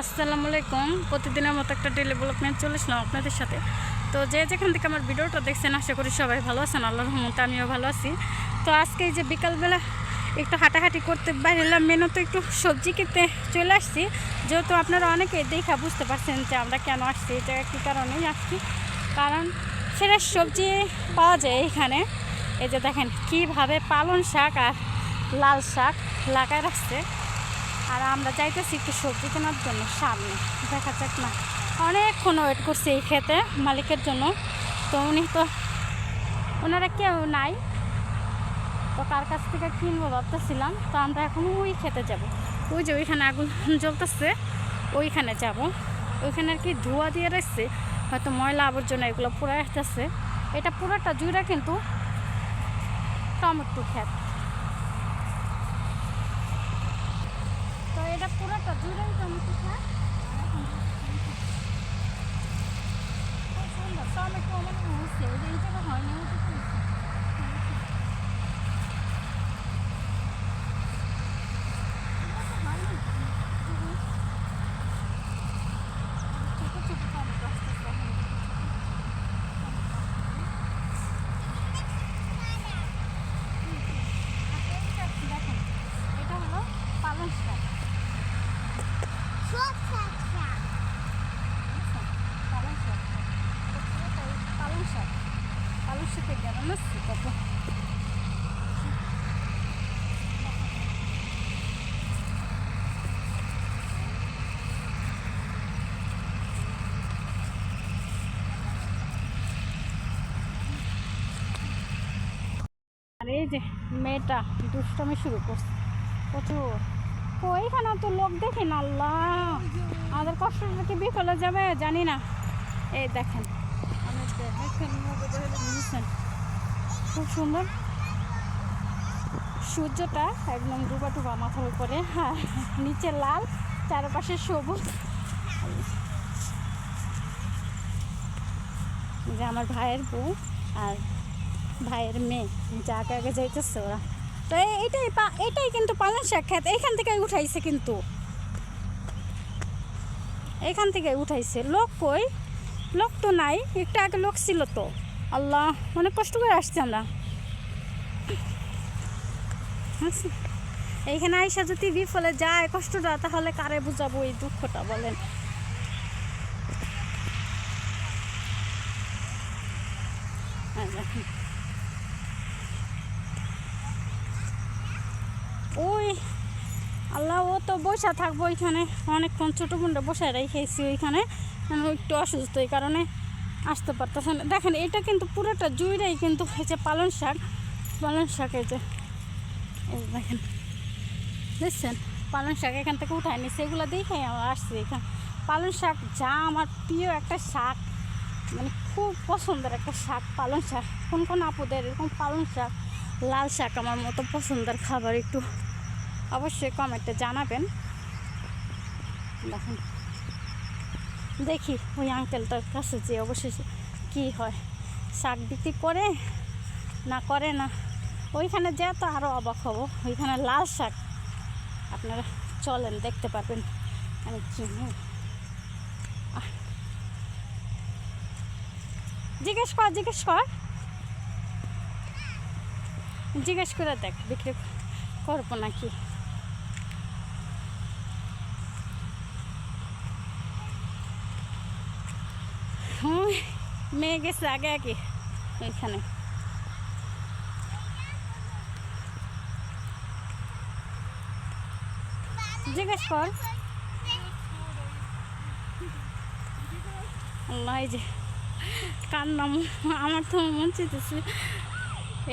আসসালামু আলাইকুম। প্রতিদিনের মতো একটা ডেভেলপমেন্ট চলে আসলাম আপনাদের সাথে। তো যে যেখান থেকে আমার ভিডিওটা দেখছেন, আশা করি সবাই ভালো আছেন। আল্লাহর রহমতে আমিও ভালো আছি। তো আজকে যে বিকালবেলা একটু হাঁটাহাঁটি করতে বাইরেলাম মেনু তো একটু সবজি কিনতে চলে আসছি। যেহেতু আপনারা অনেকে দেখা বুঝতে পারছেন যে আমরা কেন আসছি জায়গায় কী কারণেই আসছি। কারণ সেটা সবজি পাওয়া যায় এখানে। এই যে দেখেন, কীভাবে পালন শাক আর লাল শাক লাগায় রাখছে। আর আমরা যাইতেছি একটু সবজি কেনার জন্য সামনে। দেখা যাক না। অনেকক্ষণ ওয়েট করছি এই খেতে মালিকের জন্য। তো উনি তো, ওনারা কেউ নাই। তো কার কাছ থেকে কিনবো ভাবতেছিলাম। তো আমরা এখন ওই খেতে যাব। ওই যে ওইখানে আগুন জ্বলতেছে, ওইখানে যাব। ওইখানে আর কি ধোয়া দিয়ে রাখছে হয়তো ময়লা আবর্জনা এগুলো পুরো আসতেছে। এটা পুরোটা জুড়ে কিন্তু টমেটো খেত তো এটা পুরোটা জুড়েই টমেটো খায় খুব সুন্দর টমেটো মানে হচ্ছে এই যে এই জায়গা হয় না ওটা তো হচ্ছে। এটা তো হয়নি। ছোট ছোট টমেটো আসতেছে এখন। আর এইটা দেখেন এটা হলো পালং শাক পালং শাক পালং শাক শাকের গেলাম আসছি আর যে মেয়েটা দুষ্টমি শুরু করছে। প্রচুর। ওইখানে তো লোক দেখি আল্লাহ। আমাদের কষ্টটা কি বিফলে যাবে জানি না। এই দেখেন? খুব সুন্দর। সূর্যটা একদম ডুবা ডুবা মাথার উপরে হ্যাঁ নিচে লাল, চারপাশে সবুজ। যে আমার ভাইয়ের বউ আর ভাইয়ের মেয়ে যা আগে যাইতেছে ওরা। তো এটাই এইটাই কিন্তু পালন শাক খেত। এইখান থেকে উঠাইছে কিন্তু। এখান থেকে উঠাইছে। লোক কই? লোক তো নাই, একটা আগে লোক ছিল তো। আল্লাহ, অনেক কষ্ট করে আসছি আমরা। এইখানে আইসা যদি বিফলে যায় কষ্টটা তাহলে কারে বুঝাবো এই দুঃখটা, বলেন? এই দেখেন। ওই আল্লাহ, ও তো বসা থাকব ওইখানে। অনেকক্ষণ ছোটো বোনটা বসায় রেখেছি ওইখানে। আমি একটু অসুস্থ এই কারণে আসতে পারতেছে না। দেখেন, এটা কিন্তু পুরোটা জুইরাই কিন্তু হয়েছে পালন শাক। পালন শাক যে দেখেন। দেখছেন? পালন শাক এখান থেকে উঠায় নিচ্ছে এগুলো দেখে আমার আসছি এখানে। পালন শাক যা আমার প্রিয় একটা শাক। মানে খুব পছন্দের একটা শাক, পালং শাক। কোন কোন আপুদের এরকম পালং শাক, লাল শাক আমার মতো পছন্দের খাবার একটু। অবশ্যই কমেন্টে জানাবেন। দেখুন। দেখি ওই আঙ্কেলটার কাছে যে অবশ্যই কী হয়। শাক বিক্রি করে না করে না। ওইখানে যে তো আরও অবাক হব। ওইখানে লাল শাক। আপনারা চলেন, দেখতে পারবেন। আমি চিনি জিজ্ঞেস কর জিজ্ঞেস কর। জিজ্ঞেস করে দেখ, বিক্রি করব নাকি? হুম, মেয়ে গেছে আগে আগে এখানে জিজ্ঞেস কর। আল্লাহ যে কান্না আমার তো মন চাইতেছে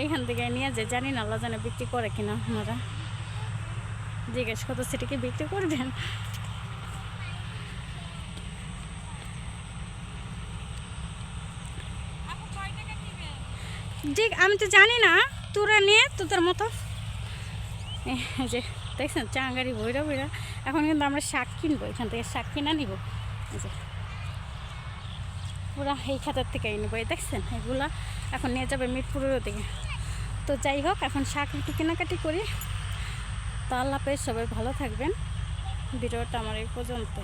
এইখান থেকে নিয়ে যায়। জানি না আল্লাহ জানে বিক্রি করে কিনা ওনারা। জিজ্ঞেস করতো সেটা কি বিক্রি করবেন? জি আমি তো জানি না, তোরা নিয়ে তোদের মতো। যে, দেখছেন, চাঙ্গারি বইরা বইরা। এখন কিন্তু আমরা শাক কিনবো, এখান থেকে শাক কিনা নিব। যে, পুরা এই খাতার থেকে নেব, এই দেখছেন, এগুলা এখন নিয়ে যাবে মিরপুরের দিকে তো যাই হোক, এখন শাক একটু কেনাকাটি করি। তো আল্লাহ সবাই ভালো থাকবেন। ভিডিওটা আমার এই পর্যন্ত।